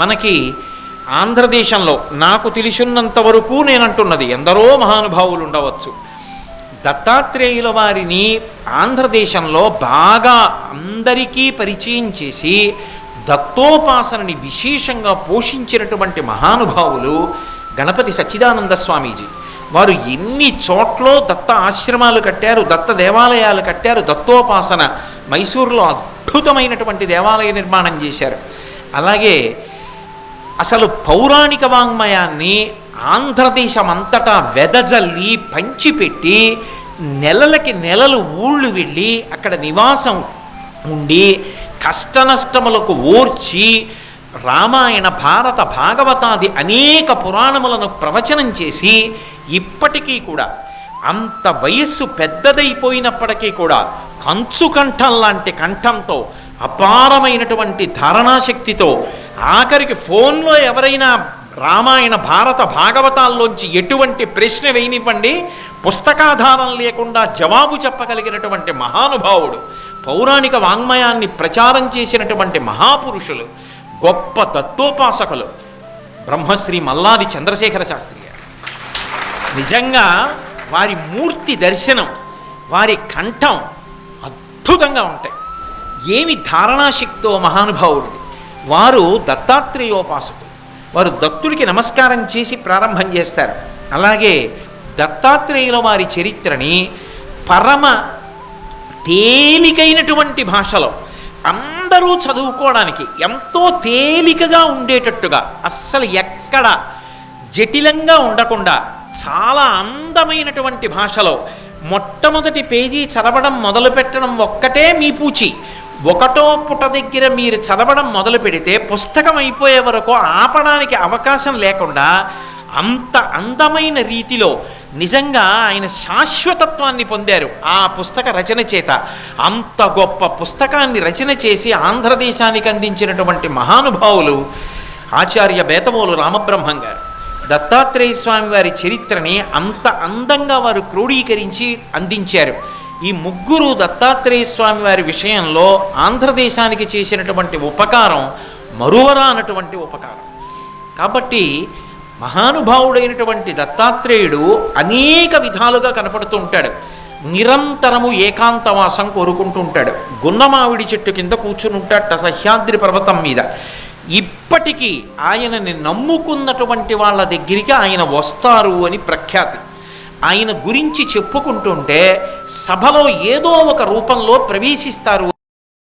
మనకి ఆంధ్రదేశంలో నాకు తెలిసినంత వరకు నేను అంటున్నది ఎందరో మహానుభావులు ఉండవచ్చు. దత్తాత్రేయుల వారిని ఆంధ్రదేశంలో బాగా అందరికీ పరిచయం చేసి దత్తోపాసనని విశేషంగా పోషించినటువంటి మహానుభావులు గణపతి సచ్చిదానంద స్వామీజీ. వారు ఎన్ని చోట్ల దత్త ఆశ్రమాలు కట్టారు దత్త దేవాలయాలు కట్టారు దత్తోపాసన మైసూరులో అద్భుతమైనటువంటి దేవాలయ నిర్మాణం చేశారు. అలాగే అసలు పౌరాణిక వాంగ్మయాన్ని ఆంధ్రదేశం అంతటా వెదజల్లి పంచిపెట్టి నెలలకి నెలలు ఊళ్ళు వెళ్ళి అక్కడ నివాసం ఉండి కష్టనష్టములకు ఓర్చి రామాయణ భారత భాగవతాది అనేక పురాణములను ప్రవచనం చేసి ఇప్పటికీ కూడా అంత వయస్సు పెద్దదైపోయినప్పటికీ కూడా కంచు కంఠం లాంటి కంఠంతో అపారమైనటువంటి ధారణాశక్తితో ఆఖరికి ఫోన్లో ఎవరైనా రామాయణ భారత భాగవతాల్లోంచి ఎటువంటి ప్రశ్న వేయనివ్వండి పుస్తకాధారం లేకుండా జవాబు చెప్పగలిగినటువంటి మహానుభావుడు పౌరాణిక వాంగ్మయాన్ని ప్రచారం చేసినటువంటి మహాపురుషులు గొప్ప తత్వోపాసకులు బ్రహ్మశ్రీ మల్లాది చంద్రశేఖర శాస్త్రి గారు. నిజంగా వారి మూర్తి దర్శనం వారి కంఠం అద్భుతంగా ఉంటాయి. ఏమి ధారణాశక్తో మహానుభావుడిది? వారు దత్తాత్రేయోపాసకులు. వారు దత్తుడికి నమస్కారం చేసి ప్రారంభం చేస్తారు. అలాగే దత్తాత్రేయుల వారి చరిత్రని పరమ తేలికైనటువంటి భాషలో అందరూ చదువుకోవడానికి ఎంతో తేలికగా ఉండేటట్టుగా అస్సలు ఎక్కడ జటిలంగా ఉండకుండా చాలా అందమైనటువంటి భాషలో మొట్టమొదటి పేజీ చదవడం మొదలు పెట్టడం ఒక్కటే మీ పూచి. ఒకటో పుట దగ్గర మీరు చదవడం మొదలు పెడితే పుస్తకం అయిపోయే వరకు ఆపడానికి అవకాశం లేకుండా అంత అందమైన రీతిలో నిజంగా ఆయన శాశ్వతత్వాన్ని పొందారు ఆ పుస్తక రచన చేత. అంత గొప్ప పుస్తకాన్ని రచన చేసి ఆంధ్రదేశానికి అందించినటువంటి మహానుభావులు ఆచార్య బేతమూలు రామబ్రహ్మం గారు. దత్తాత్రేయ స్వామి వారి చరిత్రని అంత అందంగా వారు క్రోడీకరించి అందించారు. ఈ ముగ్గురు దత్తాత్రేయ స్వామి వారి విషయంలో ఆంధ్రదేశానికి చేసినటువంటి ఉపకారం మరువరా అన్నటువంటి ఉపకారం. కాబట్టి మహానుభావుడైనటువంటి దత్తాత్రేయుడు అనేక విధాలుగా కనపడుతూ ఉంటాడు. నిరంతరము ఏకాంతవాసం కోరుకుంటూ ఉంటాడు. గున్నమావిడి చెట్టు కింద కూర్చుని ఉంటాడట సహ్యాద్రి పర్వతం మీద. ఇప్పటికీ ఆయనని నమ్ముకున్నటువంటి వాళ్ళ దగ్గరికి ఆయన వస్తారు అని ప్రఖ్యాతి. ఆయన గురించి చెప్పుకుంటుంటే సభలో ఏదో ఒక రూపంలో ప్రవేశిస్తారు.